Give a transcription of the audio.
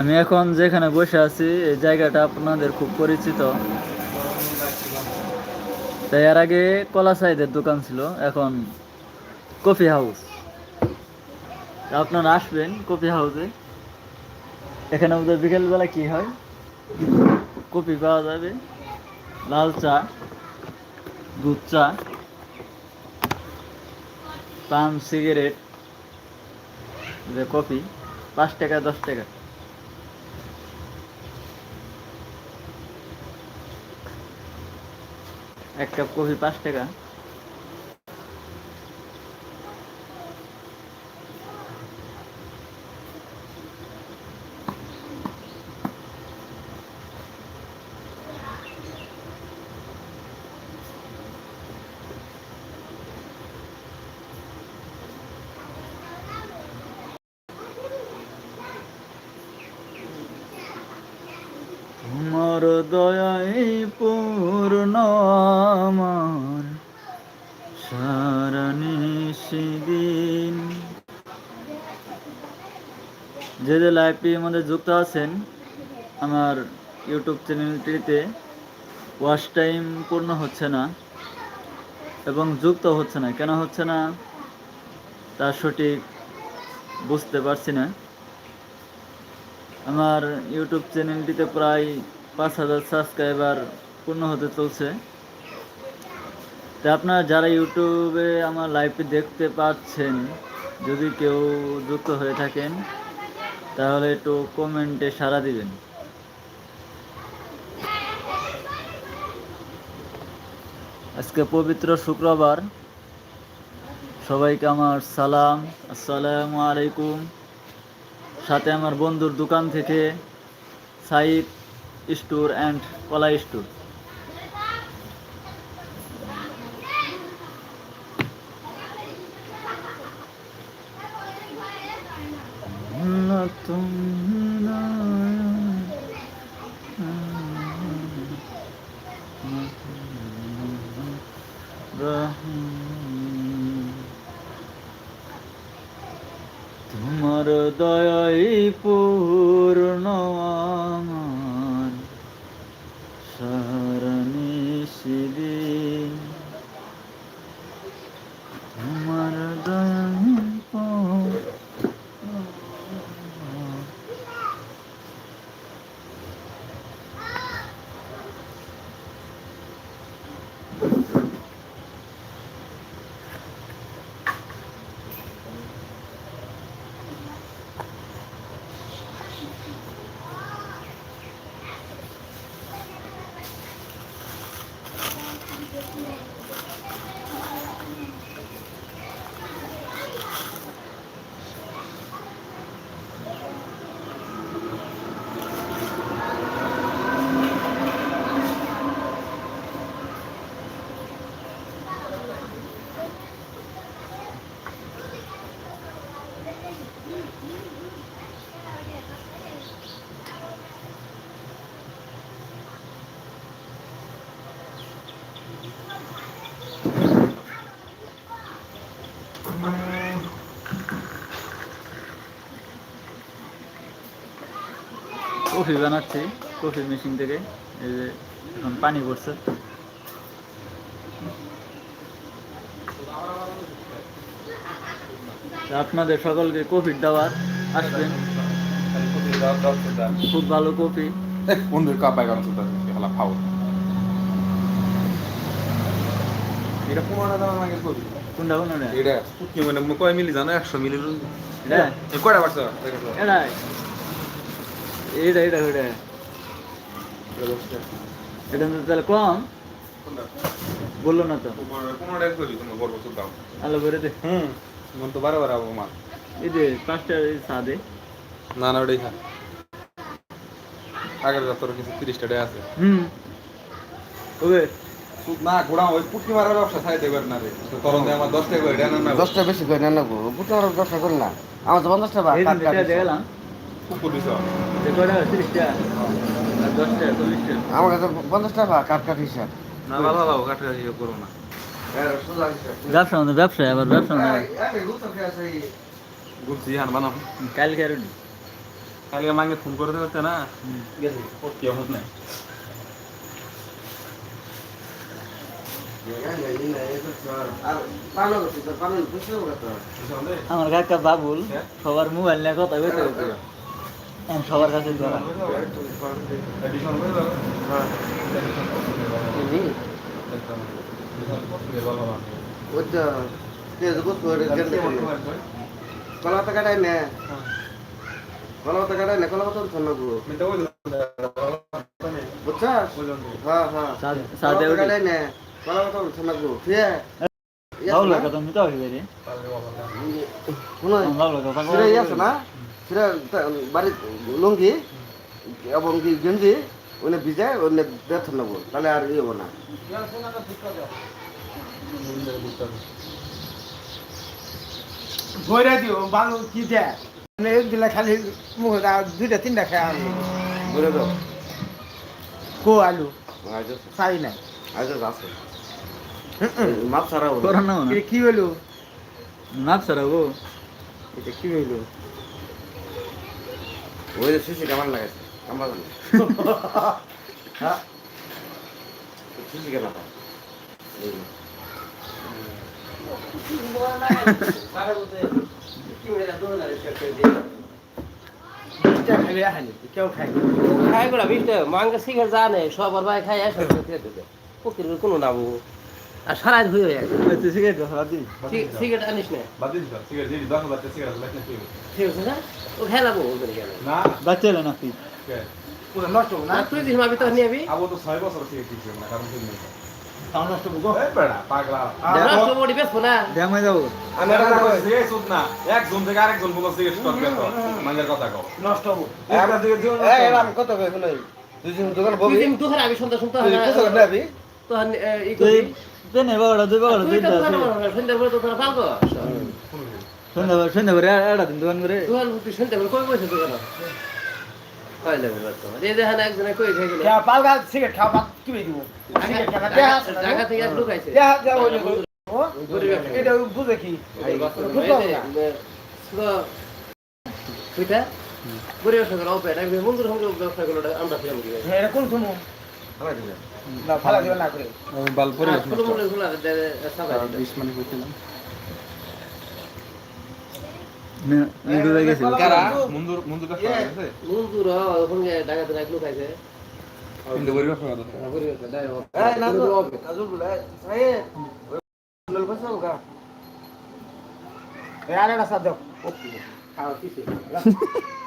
আমি এখন যেখানে বসে আছি, এই জায়গাটা আপনাদের খুব পরিচিত। তাই এর আগে কলা সাইদের দোকান ছিল, এখন কফি হাউস। আপনারা আসবেন কফি হাউসে। এখানে ওদের বিকেলবেলা কি হয়? কফি পাওয়া যাবে। লাল চা, দুধ চা, পান, সিগারেট, যে কফি, পাঁচ টাকা, দশ টাকা। এক কাপ পাঁচ টাকা। তোমার দয়াই পূর্ণ আমার। সারা নিশিদিন যে যে লাইভটি আমাদের যুক্ত আছেন, আমার ইউটিউব চ্যানেলটিতে ওয়াশ টাইম পূর্ণ হচ্ছে না এবং যুক্ত হচ্ছে না। কেন হচ্ছে না? তা সঠিক বুঝতে পারছি না। আমার ইউটিউব চ্যানেলটিতে প্রায় পাঁচ হাজার সাবস্ক্রাইবার পূর্ণ হতে চলছে। তা আপনারা যারা ইউটিউবে আমার লাইভটি দেখতে পাচ্ছেন, যদি কেউ যুক্ত হয়ে থাকেন, তাহলে একটু কমেন্টে সাড়া দিবেন। আজকে পবিত্র শুক্রবার। সবাইকে আমার সালাম। আসসালামু আলাইকুম। সাথে আমার বন্ধুর দোকান থেকে সাইদ স্টোর অ্যান্ড কলা স্টোর। তোমার দয়াই পূর্ণ আমার সারণি সিদিন তোমার দয়াই পূর্ণ কফি বানাচ্ছি কফি মেশিন থেকে। এই যে এখন পানি পড়ছে। তা আপনাদের সকলকে কফির দাওয়াত আসবেন। খুব ভালো কফি বন্ধুর কাপায় কারণ সুতা খেলা খাও এটা পনেরো দাম আমাকে কোনটা কোনটা? এটা কি মানে কয় মিলি জানো? একশো মিলি। এটা? কয়টা পারছ এটা এইটা এটা এটা এটা তো তাহলে কম? বলল না তো। করি আলো করে দে। হুম মন তো বারে বারে আমার এই যে পাঁচটা সাদে না না ওটাই খা। আগের যত কিছু তিরিশটা ডে আছে। হুম। ওবে না গোড়া ওই পুটকি মারার ব্যবসা ছাই দেবেন না রে। তখন আমার দশ টাকা করে না দশটা বেশি করে নেন না গো। বুটো আর দশটা করে না। আমার তো পঞ্চাশটা আমার কাছে পঞ্চাশটা বা কাট কাট হিসাব না ভালো ভালো কাটাকাটি করো না। ব্যবসা আমাদের ব্যবসা আবার ব্যবসা আমাদের গুলছি হান বানাম কালকে আর খালি আমাকে ফোন করে দিতে না? গেছি। কি নাই আমার কাকা বাবুল হ্যাঁ? সবার মোবাইল নিয়ে কথা এখন সবার কাছে ধরা। এডিশন করে দাও হ্যাঁ ওই তো তেজ বুঝতে পারে গেলে কলা তো কাটাই নে কলা কাটাই নে কলা তো ছন্ন হ্যাঁ হ্যাঁ সাথে কাটাই নে কলা তো ছন্ন গো ফিরে বাবুল কথা নিতে হবে রে শুনো বাবুল কথা বাড়ি লুঙ্গি এবং কি গেঞ্জি ওনে ভিজায় ওনে বেতন নেব। তাহলে আর ইয়ে হব না। বইরা দিও বালু কি দেয়? মানে এগুলা খালি মুখ দুইটা তিনটা খাই আমি বলে দাও। কো আলু। আজ চাই নাই। আজ আছে। মাপ ছাড়া হলো না। কি হলো নাক সারা গো। এটা কি হইল? ওই শিশি কেমন লাগাইছে আমার হ্যাঁ? শিশি কেমন কোনো নাবো আর সারাই হয়ে হয়ে সিগারেট সিগারেট আনিস না। ঠিক আছে। ও খেলাবো ওদের গেলে না বাচ্চা এলো না তুই পুরো নষ্ট না তুই দিস মাবি তো নিয়ে আবি আবু তো ছয় বছর থেকে ঠিক না কারণ তুই নেই তাও নষ্ট হব গো বেড়া পাগলা নষ্ট বডি বেসবো না ব্যায়াম হয়ে যাব আমি এটা কইছি সুদ না একজন থেকে আরেকজন বলো সিগারেট স্টক করতে মাঙ্গের কথা কও। নষ্ট হব একটা দিকে দিও না এই এরাম কত কই শুনাই দুই দিন দোকান তুই ববি দিন তো আমি সন্ধ্যা সন্ধ্যা কত তো ই দুই তো তোরা সন্ধ্যা সন্ধ্যা করে একটা দিন দোকান করে। তুই তুই সন্ধ্যা করে। কই বসে তুই কেন কই লাগবে তো এই দেখেন একজনে কই থেকে গেল খেয়া পালগা সিগারেট খাওয়া আছে থেকে বুঝতে পরিবেশ করে? দিও মুন্দুর মুন্দুর কাছে আছে? বন্ধুর ওখানে থেকে লোক আছে কিন্তু পরিবেশ কথা পরিবেশ এই না তো নাজুল বলে এই লল বসাও গা। এই আরেকটা সাথ দাও। খাওয়া কিছু